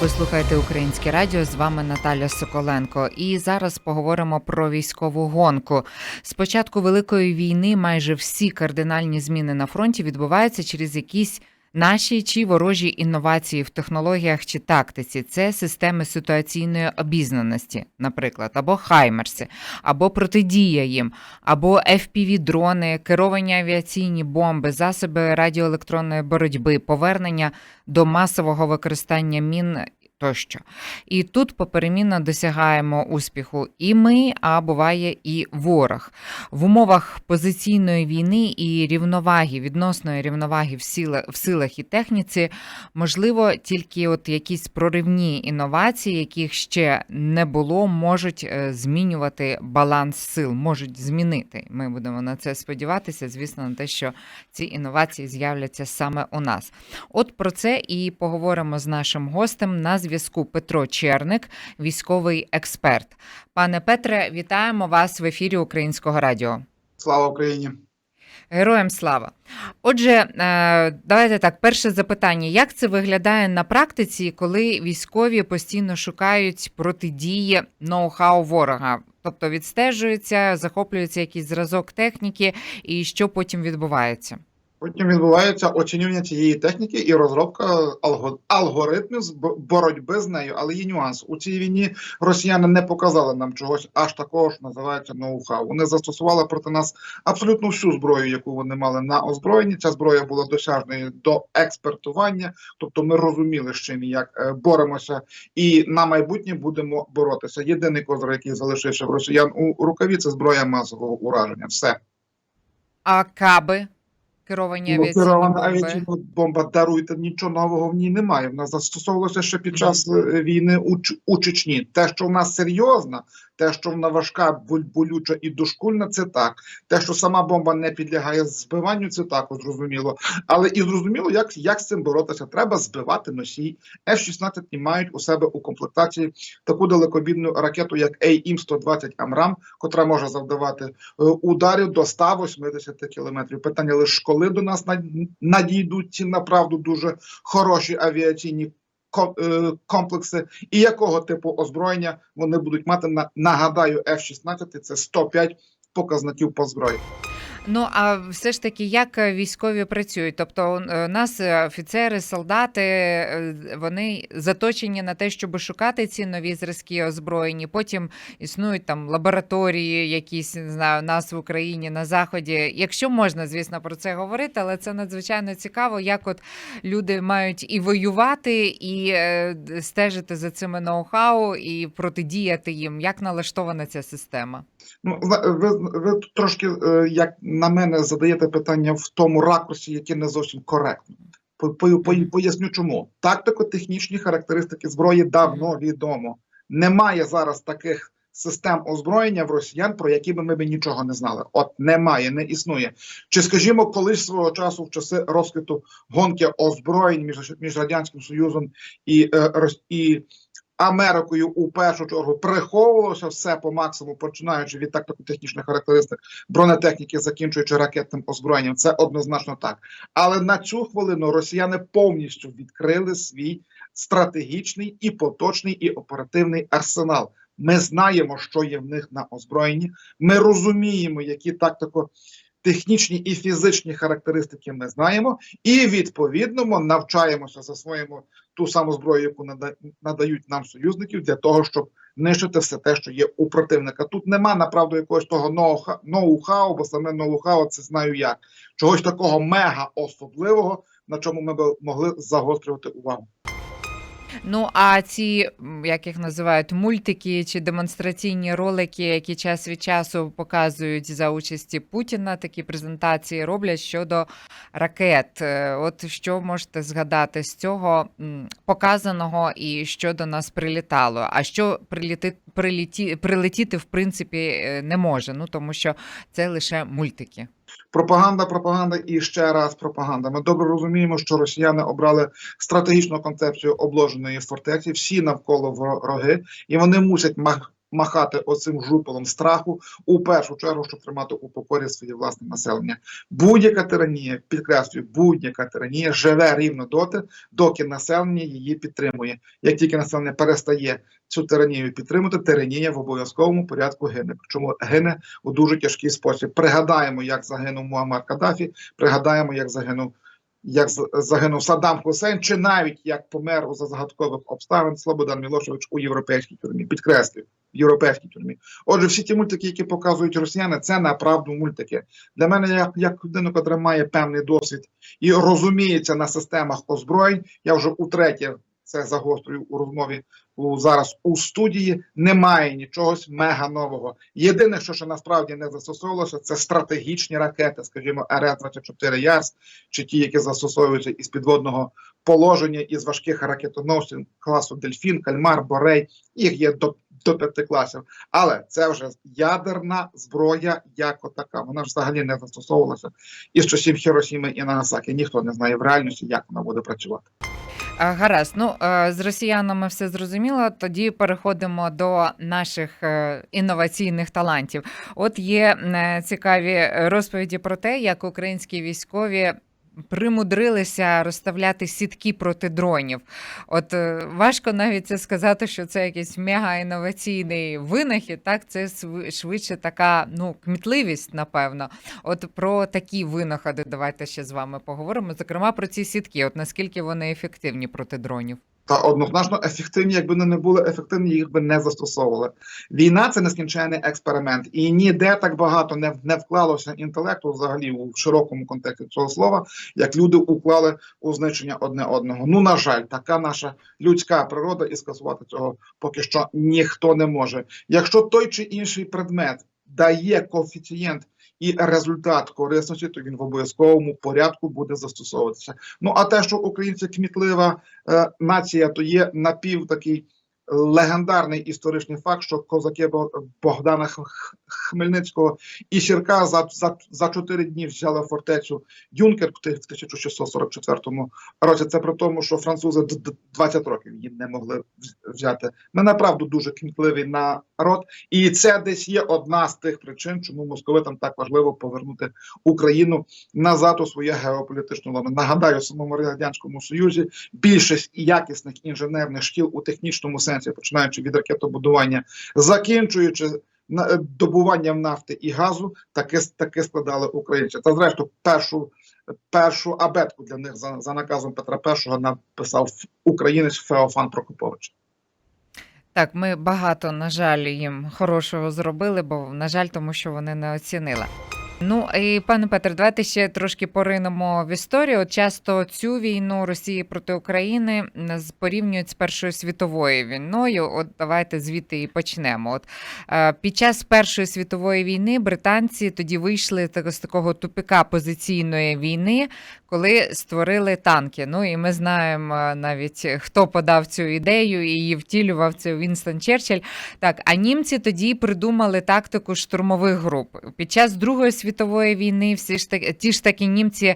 Ви слухаєте українське радіо. З вами Наталя Соколенко. І зараз поговоримо про військову гонку. З початку великої війни майже всі кардинальні зміни на фронті відбуваються через якісь наші чи ворожі інновації в технологіях чи тактиці. Це системи ситуаційної обізнаності, наприклад, або хаймерси, або протидія їм, або FPV-дрони, керовані авіаційні бомби, засоби радіоелектронної боротьби, повернення до масового використання мін тощо. І тут поперемінно досягаємо успіху і ми, а буває і ворог. В умовах позиційної війни і рівноваги, відносної рівноваги в силах, в силах і техніці, можливо, тільки от якісь проривні інновації, яких ще не було, можуть е, змінювати баланс сил, можуть змінити. Ми будемо на це сподіватися, звісно, на те, що ці інновації з'являться саме у нас. От про це і поговоримо з нашим гостем на зв'язку Петро Черник, військовий експерт. Пане Петре, вітаємо вас в ефірі Українського радіо. Слава Україні! Героям слава. Отже, е, давайте так. Перше запитання: як це виглядає на практиці, коли військові постійно шукають протидії ноу-хау ворога? Тобто відстежується, захоплюється якийсь зразок техніки, і що потім відбувається? Потім відбувається оцінювання цієї техніки і розробка алгоритмів з боротьби з нею. Але є нюанс. У цій війні росіяни не показали нам чогось аж такого, що називається ноу-хау. Вони застосували проти нас абсолютно всю зброю, яку вони мали на озброєнні. Ця зброя була досяжною до експертування, тобто ми розуміли, з чим і як е, боремося, і на майбутнє будемо боротися. Єдиний козир, який залишився в росіян у рукаві, це зброя масового ураження. Все. А каби керовані авіаційні керована авіаційна бомба, даруйте, нічого нового в ній немає. Вона застосовувалася ще під час е, війни у, у Чечні. Те, що в нас серйозна, те, що вона важка, болюча і дошкульна, це так. Те, що сама бомба не підлягає збиванню, це також зрозуміло. Але і зрозуміло, як, як з цим боротися. Треба збивати носій. F-16 і мають у себе у комплектації таку далекобідну ракету, як AIM-120 Амрам, котра може завдавати е, ударів до 180 кілометрів. Питання лише коли до нас надійдуть ці направду дуже хороші авіаційні комплекси, і якого типу озброєння вони будуть мати на нагадаю, F-16 це 105 показників по зброї. Ну а все ж таки, як е, військові працюють? Тобто, у нас е, офіцери, солдати, е, вони заточені на те, щоб шукати ці нові зразки озброєні. Потім існують там лабораторії, якісь не знаю, нас в Україні на заході. Якщо можна, звісно, про це говорити, але це надзвичайно цікаво, як от люди мають і воювати, і е, стежити за цими ноу-хау, і протидіяти їм. Як налаштована ця система? Ну, зна- ви, ви трошки, е, як на мене, задаєте питання в тому ракурсі, яке не зовсім коректно. По- по- по- Поясню чому. Тактико-технічні характеристики зброї давно відомо. Немає зараз таких систем озброєння в росіян, про які би ми б нічого не знали. От немає, не існує. Чи скажімо, колись свого часу в часи розквіту гонки озброєнь між, між радянським союзом і, е, і Америкою у першу чергу приховувалося все по максимуму, починаючи від тактико-технічних характеристик бронетехніки, закінчуючи ракетним озброєнням. Це однозначно так. Але на цю хвилину росіяни повністю відкрили свій стратегічний і поточний і оперативний арсенал. Ми знаємо, що є в них на озброєнні. Ми розуміємо, які тактико. Технічні і фізичні характеристики ми знаємо, і відповідно навчаємося, засвоїмо ту саму зброю, яку нада- надають нам союзників, для того, щоб нищити все те, що є у противника. Тут нема направду якогось того ноу-ха- ноу-хау, бо саме ноу-хау це знаю як чогось такого мега особливого, на чому ми б могли загострювати увагу. Ну а ці, як їх називають, мультики чи демонстраційні ролики, які час від часу показують за участі Путіна, такі презентації роблять щодо ракет. Е, От що можете згадати з цього показаного і що до нас прилітало? А що приліти, приліті, прилетіти в принципі е, не може? Ну тому що це лише мультики. Пропаганда, пропаганда і ще раз пропаганда. Ми добре розуміємо, що росіяни обрали стратегічну концепцію обложеної фортеці, всі навколо вороги, і вони мусять махати оцим жупелом страху у першу чергу, щоб тримати у покорі своє власне населення. Будь-яка тиранія, підкреслюю, будь-яка тиранія живе рівно доти, доки населення її підтримує. Як тільки населення перестає цю тиранію підтримувати, тиранія в обов'язковому порядку гине. Причому гине у дуже тяжкий спосіб. Пригадаємо, як загинув Муаммар Каддафі, пригадаємо, як загинув. Як загинув Саддам Хусейн, чи навіть як помер за загадкових обставин Слободан Мілошевич у європейській тюрмі, підкреслюю, в європейській тюрмі. Отже, всі ті мультики, які показують росіяни, це направду мультики. Для мене, як, як людина, яка має певний досвід і розуміється на системах озброєнь, я вже утретє це загострюю у розмові у зараз у студії. Немає нічогось мега нового. Єдине, що ще насправді не застосовувалося, це стратегічні ракети, скажімо, РС-24 Ярс, чи ті, які застосовуються із підводного положення, із важких ракетоносців класу Дельфін, Кальмар, Борей. Їх є до, до п'яти класів. Але це вже ядерна зброя, як така. Вона ж взагалі не застосовувалася із часів Хіросіми і Нагасаки. Ніхто не знає в реальності, як вона буде працювати. Гаразд, ну е, з росіянами все зрозуміло. Тоді переходимо до наших е, інноваційних талантів. От є е, цікаві розповіді про те, як українські військові. Примудрилися розставляти сітки проти дронів. От е, важко навіть це сказати, що це якийсь мега інноваційний винахід. Так, це швидше така ну кмітливість, напевно. От про такі винаходи давайте ще з вами поговоримо. Зокрема, про ці сітки. От наскільки вони ефективні проти дронів. Та однозначно ефективні, якби вони не були ефективні, їх би не застосовували. Війна це нескінченний експеримент, і ніде так багато не, не вклалося інтелекту взагалі у широкому контексті цього слова, як люди уклали у знищення одне одного. Ну на жаль, така наша людська природа, і скасувати цього поки що ніхто не може. Якщо той чи інший предмет дає коефіцієнт і результат корисності, то він в обов'язковому порядку буде застосовуватися. Ну а те, що українці кмітлива е, нація, то є напів такий легендарний історичний факт, що козаки Богдана Хмельницького і Сірка за, за, за чотири дні взяли фортецю Юнкер в ти- в 1644 році. Це при тому, що французи д- д- 20 років її не могли взяти. Ми направду дуже кмітливий народ, і це десь є одна з тих причин, чому московитам так важливо повернути Україну назад у своє геополітичне лоно. Нагадаю, в самому радянському союзі більшість якісних інженерних шкіл у технічному сенсі, починаючи від ракетобудування, закінчуючи е, добуванням нафти і газу, таки таки складали українці. Та зрештою, першу першу абетку для них за, за наказом Петра І написав українець Феофан Прокопович. Так, ми багато, на жаль, їм хорошого зробили, бо, на жаль, тому що вони не оцінили. Ну і пане Петре, давайте ще трошки поринемо в історію. Часто цю війну Росії проти України порівнюють з Першою світовою війною. От давайте звідти і почнемо. От е, під час Першої світової війни британці тоді вийшли з такого тупика позиційної війни, коли створили танки. Ну і ми знаємо е, навіть хто подав цю ідею і її втілював це Вінстон Черчилль. Так, а німці тоді придумали тактику штурмових груп. Під час Другої світової війни всі ж таки ті ж такі німці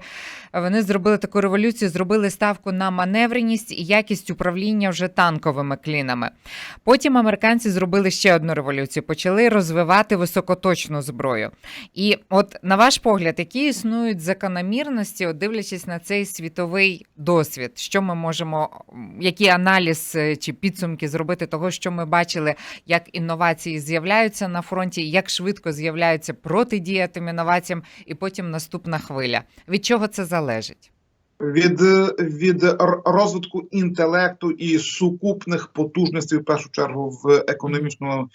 вони зробили таку революцію, зробили ставку на маневреність і якість управління вже танковими клінами. Потім американці зробили ще одну революцію, почали розвивати високоточну зброю. І от на ваш погляд, які існують закономірності, от дивлячись на цей світовий досвід, що ми можемо, який аналіз е, чи підсумки зробити того, що ми бачили, як інновації з'являються на фронті, як швидко з'являються протидія тим інноваціям, і потім наступна хвиля. Від чого це залежить? належить від, від розвитку інтелекту і сукупних потужностей, в першу чергу, в економічному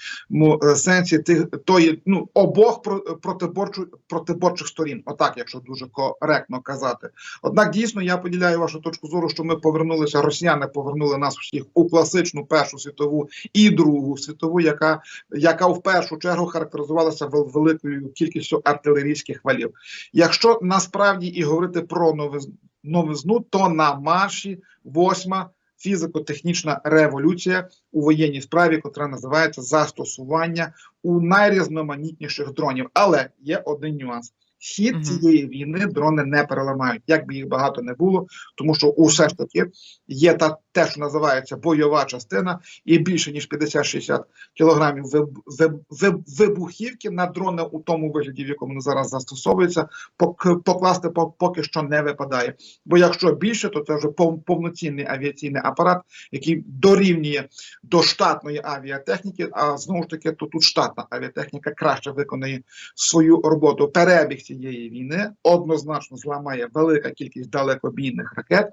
е, сенсі тих тої ну обох про- протиборчу протиборчих сторін, отак, якщо дуже коректно казати. Однак дійсно я поділяю вашу точку зору, що ми повернулися. Росіяни повернули нас всіх у класичну першу світову і другу світову, яка яка в першу чергу характеризувалася великою кількістю артилерійських валів. Якщо насправді і говорити про новизну, новизну, то на марші восьма фізико-технічна революція у воєнній справі, котра називається застосування у найрізноманітніших дронів. Але є один нюанс. Хід Мгм. цієї війни дрони не переламають, як би їх багато не було, тому що усе ж таки є та те, що називається бойова частина, і більше ніж 50-60 кілограмів виб- виб- виб- вибухівки на дрони у тому вигляді, в якому вони зараз застосовуються, пок- покласти по- поки що не випадає. Бо якщо більше, то це вже повноцінний авіаційний апарат, який дорівнює до штатної авіатехніки. А знову ж таки, то тут штатна авіатехніка краще виконує свою роботу. Перебіг цієї війни однозначно зламає велика кількість далекобійних ракет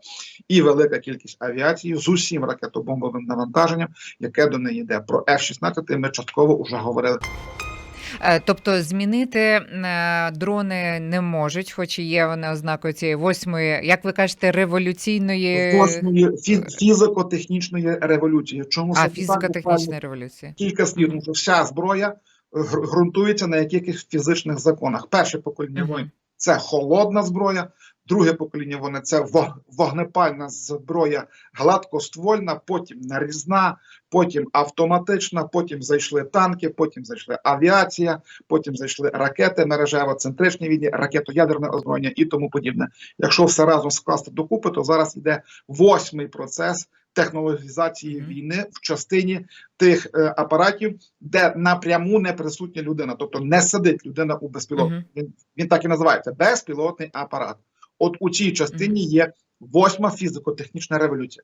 і велика кількість авіації з усім ракетобомбовим навантаженням, яке до неї йде. Про F-16 ми частково вже говорили. Е, Тобто змінити е, дрони не можуть, хоч і є вони ознакою цієї восьмої, як ви кажете, революційної Восьмої фізико-технічної революції. Чому а фізико-технічної революції. кілька слів, тому що вся зброя ґрунтується на якихось фізичних законах. Перше покоління Мгм. воїн це холодна зброя, друге покоління вони це вогнепальна зброя, гладкоствольна, потім нарізна, потім автоматична, потім зайшли танки, потім зайшли авіація, потім зайшли ракети мережево-центричні війни, ракетоядерне озброєння і тому подібне. Якщо все разом скласти докупи, то зараз йде восьмий процес. Технологізації війни в частині тих е, апаратів, де напряму не присутня людина, тобто не сидить людина у безпілотнику. Мгм. Він, він так і називається безпілотний апарат. От у цій частині є восьма фізико-технічна революція.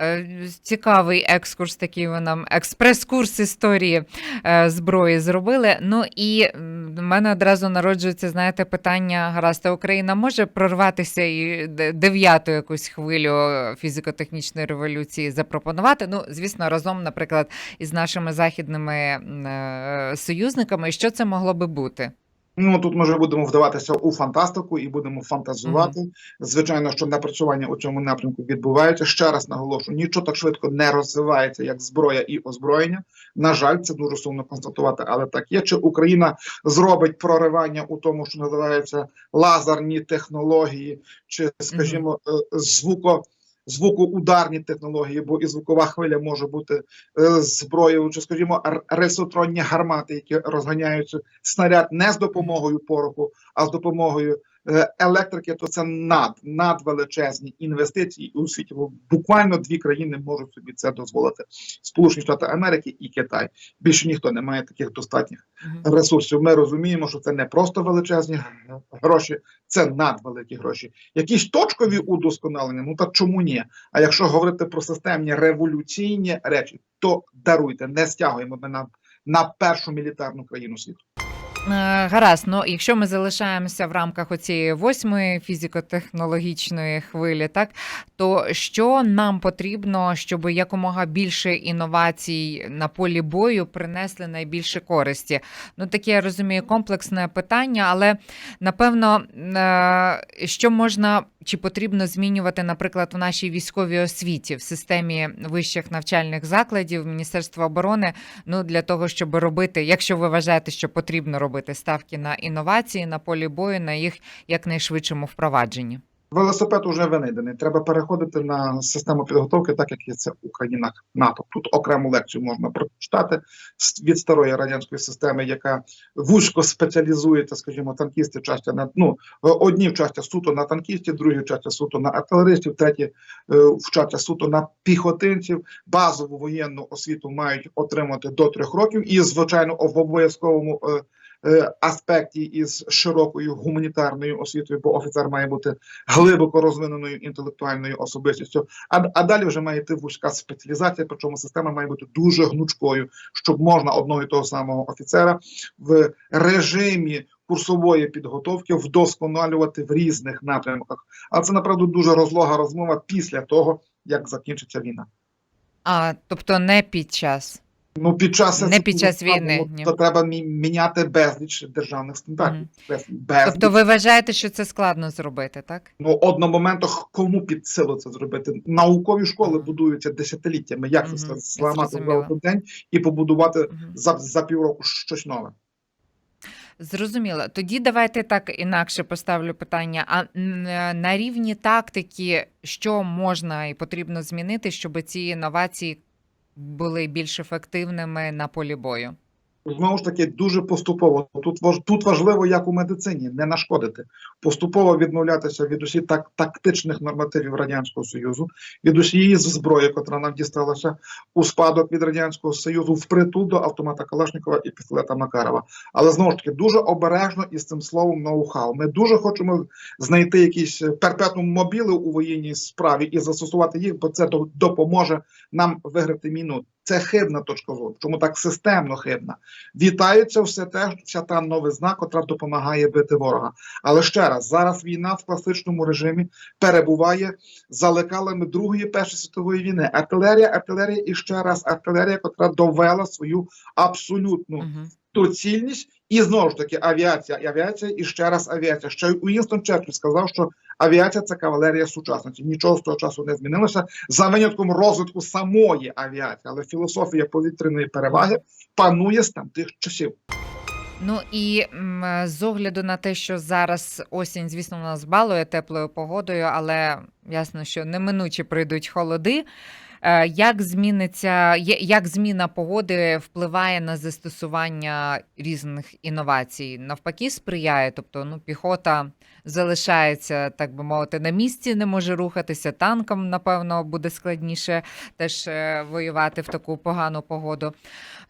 Е, Цікавий екскурс, такий ви нам експрес-курс історії е, зброї зробили. Ну і в мене одразу народжується, знаєте, питання: гаразд, Україна може прорватися і дев'яту якусь хвилю фізико-технічної революції запропонувати. Ну, звісно, разом, наприклад, із нашими західними е, союзниками. Що це могло би бути? Ну тут ми вже будемо вдаватися у фантастику і будемо фантазувати. Звичайно, що напрацювання у цьому напрямку відбувається. Ще раз наголошую, нічого так швидко не розвивається, як зброя і озброєння. На жаль, це дуже сумно констатувати, але так є. Чи Україна зробить проривання у тому, що називається лазерні технології, чи, скажімо, е, звуко. Звукоударні технології, бо і звукова хвиля може бути е, зброєю, чи, скажімо, рельсотронні гармати, які розганяються снаряд не з допомогою пороху, а з допомогою електрики, то це над надвеличезні інвестиції у світі. Бо Буквально дві країни можуть собі це дозволити: Сполучені Штати Америки і Китай. Більше ніхто не має таких достатніх ресурсів. Ми розуміємо, що це не просто величезні гроші, це надвеликі гроші. Якісь точкові удосконалення, ну та чому ні? А якщо говорити про системні революційні речі, то даруйте, не стягуємо ми на, на першу мілітарну країну світу. Е, Гаразд, ну якщо ми залишаємося в рамках оцієї восьмої фізико-технологічної хвилі, так то що нам потрібно, щоб якомога більше інновацій на полі бою принесли найбільше користі? Ну таке я розумію, комплексне питання, але напевно, е, що можна чи потрібно змінювати, наприклад, в нашій військовій освіті в системі вищих навчальних закладів Міністерства оборони ну для того, щоб робити, якщо ви вважаєте, що потрібно робити ставки на інновації на полі бою, на їх якнайшвидшому впровадженні. Велосипед уже винайдений. Треба переходити на систему підготовки, так як є це у країнах НАТО. Тут окрему лекцію можна прочитати від старої радянської системи, яка вузько спеціалізується, скажімо, танкісти частя на ну одні вчаться суто на танкістів, другі вчаться суто на артилеристів, треті е, вчаться суто на піхотинців. Базову воєнну освіту мають отримати до трьох років, і звичайно в обов'язковому. Е, Аспекті із широкою гуманітарною освітою, бо офіцер має бути глибоко розвиненою інтелектуальною особистістю. А, а далі вже має йти вузька спеціалізація, причому система має бути дуже гнучкою, щоб можна одного і того самого офіцера в режимі курсової підготовки вдосконалювати в різних напрямках. А це направду дуже розлога розмова після того, як закінчиться війна. А тобто не під час. Ну, під час Не під час війни, ні. То треба міняти безліч державних стандартів. Мгм. Без- безліч. Тобто, ви вважаєте, що це складно зробити, так? Ну, одномоментно кому під силу це зробити? Наукові школи Мгм. будуються десятиліттями. Як Мгм, це зламати за один день і побудувати Мгм. за, за півроку щось нове? Зрозуміло. Тоді давайте так інакше поставлю питання. А е, на рівні тактики, що можна і потрібно змінити, щоб ці інновації були більш ефективними на полі бою? Знову ж таки, дуже поступово. Тут важ- тут важливо, як у медицині, не нашкодити. Поступово відмовлятися від усіх так, тактичних нормативів Радянського Союзу, від усієї зброї, котра нам дісталася у спадок від Радянського Союзу, впритул до автомата Калашникова і пістолета Макарова. Але знову ж таки, дуже обережно із цим словом ноу-хау. Ми дуже хочемо знайти якісь перпетум мобіли у воєнній справі і застосувати їх, бо це до- допоможе нам виграти міну. Це хибна точка зору. Чому так системно хибна? Вітається все те, вся та новизна, котра допомагає бити ворога. Але ще раз, зараз війна в класичному режимі перебуває за лекалами Другої Першої світової війни. Артилерія, артилерія і ще раз артилерія, котра довела свою абсолютну. Доцільність, і знову ж таки авіація, авіація, і ще раз авіація. Ще Уінстон Черчилль сказав, що авіація це кавалерія сучасності. Нічого з того часу не змінилося за винятком розвитку самої авіації, але філософія повітряної переваги панує з там тих часів. Ну і з огляду на те, що зараз осінь, звісно, нас балує теплою погодою, але ясно, що неминуче прийдуть холоди. Е, Як зміниться, як зміна погоди впливає на застосування різних інновацій? Навпаки, сприяє, тобто ну, піхота залишається, так би мовити, на місці, не може рухатися. Танкам, напевно, буде складніше теж е, воювати в таку погану погоду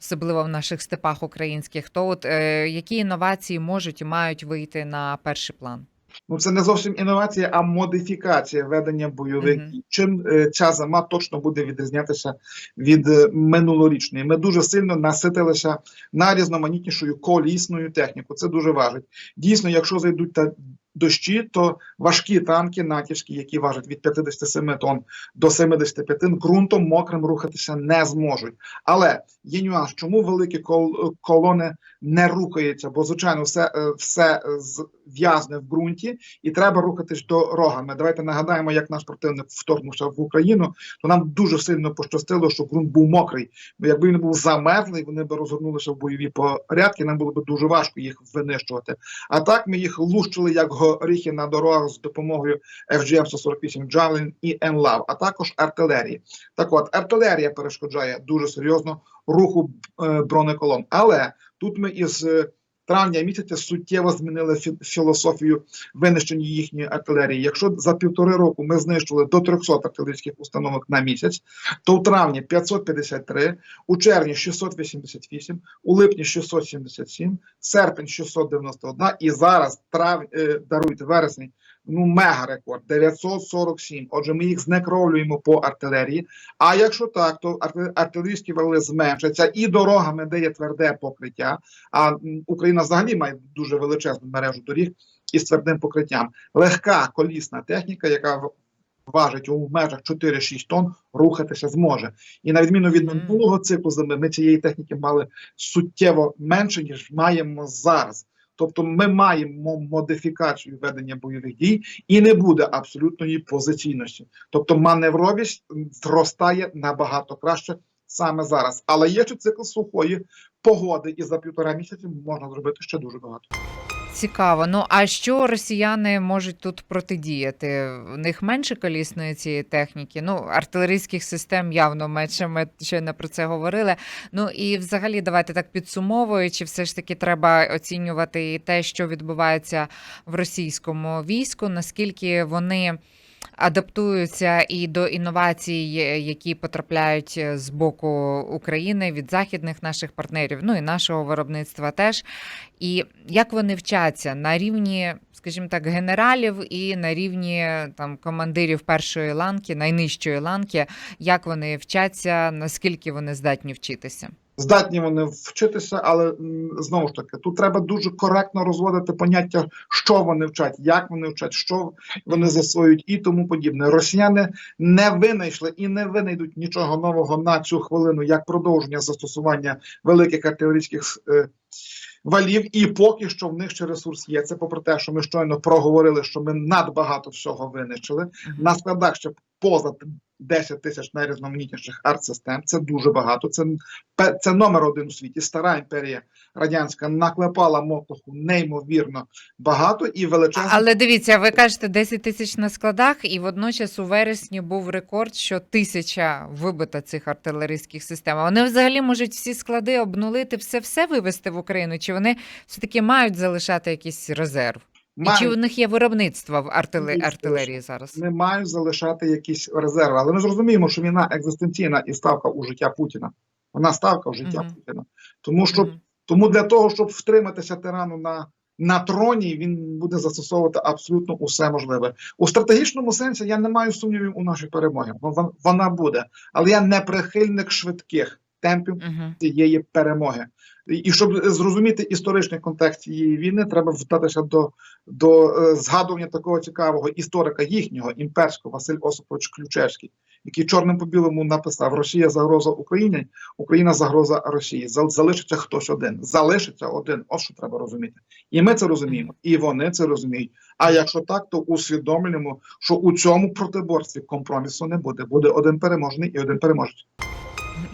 особливо в наших степах українських, то от е, які інновації можуть і мають вийти на перший план? Ну це не зовсім інновація, а модифікація ведення бойових дій. Чим е, ця зима точно буде відрізнятися від е, минулорічної? Ми дуже сильно наситилися на різноманітнішою колісною техніку. Це дуже важить. Дійсно, якщо зайдуть та дощі, то важкі танки натівські, які важать від 57 тонн до 75 ґрунтом мокрим рухатися не зможуть. Але є нюанс, чому великі кол- колони не рухаються, бо звичайно все, е, все е, з- в'язне в ґрунті, і треба рухатись дорогами. Давайте нагадаємо, як наш противник вторгнувся в Україну, то нам дуже сильно пощастило, що ґрунт був мокрий. Бо якби він був замерзлий, вони б розгорнулися в бойові порядки. Нам було б дуже важко їх винищувати. А так ми їх лущили як горіхи на дорогах з допомогою FGM 148 Javelin і NLAV, а також артилерії. Так от артилерія перешкоджає дуже серйозно руху е, бронеколон. Але тут ми із е, травня місяця суттєво змінили філософію винищення їхньої артилерії. Якщо за півтори року ми знищили до 300 артилерійських установок на місяць, то у травні 553, у червні 688, у липні 677, серпень 691 і зараз трав, дарують даруйте вересень. Ну, мега рекорд 947. Отже, ми їх знекровлюємо по артилерії. А якщо так, то арти- артилерійські вали зменшаться і дорогами, де є тверде покриття. А Україна взагалі має дуже величезну мережу доріг із твердим покриттям. Легка колісна техніка, яка важить у межах 4-6 тонн, рухатися зможе. І на відміну від минулого циклу зими, ми цієї техніки мали суттєво менше, ніж маємо зараз. Тобто ми маємо модифікацію ведення бойових дій і не буде абсолютної позиційності. Тобто маневровість зростає набагато краще саме зараз. Але є ще цикл сухої погоди, і за півтора місяці можна зробити ще дуже багато. Цікаво. Ну а що росіяни можуть тут протидіяти? В них менше колісної цієї техніки. Ну, артилерійських систем явно менше. Ми щойно про це говорили. Ну і взагалі, давайте так підсумовуючи, все ж таки треба оцінювати і те, що відбувається в російському війську, наскільки вони. Адаптуються і до інновацій, які потрапляють з боку України від західних наших партнерів, ну і нашого виробництва теж. І як вони вчаться на рівні, скажімо так, генералів і на рівні там командирів першої ланки, найнижчої ланки, як вони вчаться, наскільки вони здатні вчитися? Здатні вони вчитися, але знову ж таки, тут треба дуже коректно розводити поняття, що вони вчать, як вони вчать, що вони засвоюють і тому подібне. Росіяни не винайшли і не винайдуть нічого нового на цю хвилину, як продовження застосування великих артилерійських е, валів, і поки що в них ще ресурс є. Це попри те, що ми щойно проговорили, що ми надбагато всього винищили. На складах ще поза 10 тисяч найрізноманітніших артсистем. Це дуже багато. Це, це номер один у світі. Стара імперія радянська наклепала мотлоху неймовірно багато і величезно. Але дивіться, ви кажете 10 тисяч на складах, і водночас у вересні був рекорд, що тисяча вибита цих артилерійських систем. Вони взагалі можуть всі склади обнулити, все все вивезти в Україну. Чи вони все таки мають залишати якийсь резерв? І чи у них є виробництво в артиле- артилерії зараз? не мають залишати якісь резерви. Але ми зрозуміємо, що війна екзистенційна і ставка у життя Путіна. Вона ставка у життя Мгм. Путіна. Тому що Мгм. тому для того, щоб втриматися тирану на, на троні, він буде застосовувати абсолютно усе можливе. У стратегічному сенсі я не маю сумнівів у нашій вон- Вона буде, але я не прихильник швидких темпів Мгм. цієї перемоги. І щоб зрозуміти історичний контекст цієї війни, треба вдатися до, до е, згадування такого цікавого історика їхнього імперського Василь Осипович Ключевський, який чорним по білому написав: Росія загроза Україні, Україна загроза Росії. Залишиться хтось один. Залишиться один. От що треба розуміти. І ми це розуміємо, і вони це розуміють. А якщо так, то усвідомлюємо, що у цьому протиборстві компромісу не буде. Буде один переможний і один переможець.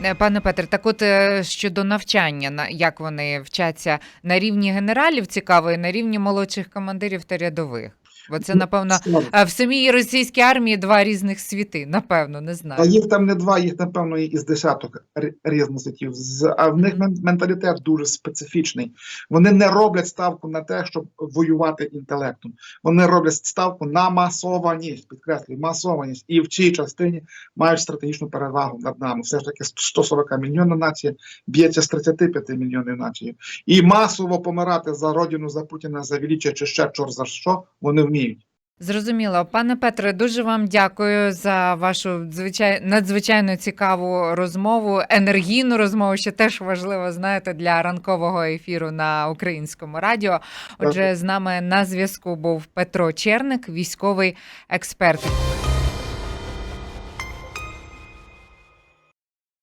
Е, Пане Петре, так от е, щодо навчання, на- як вони вчаться на рівні генералів, цікаво, і на рівні молодших командирів та рядових. Бо це, напевно, в самій російській армії два різних світи, напевно, не А знаю. їх там не два, їх напевно із десяток різних світів. А в них менталітет дуже специфічний. Вони не роблять ставку на те, щоб воювати інтелектом. Вони роблять ставку на масованість, підкреслюю, масованість. І в цій частині мають стратегічну перевагу над нами. Все ж таки 140 мільйонна нація б'ється з 35 мільйонів нацією. І масово помирати за родину, за Путіна, за величчя чи ще чор за що вони вміють. Зрозуміло. Пане Петре, дуже вам дякую за вашу звичай... надзвичайно цікаву розмову, енергійну розмову, що теж важливо, знаєте, для ранкового ефіру на українському радіо. Отже, з нами на зв'язку був Петро Черник, військовий експерт.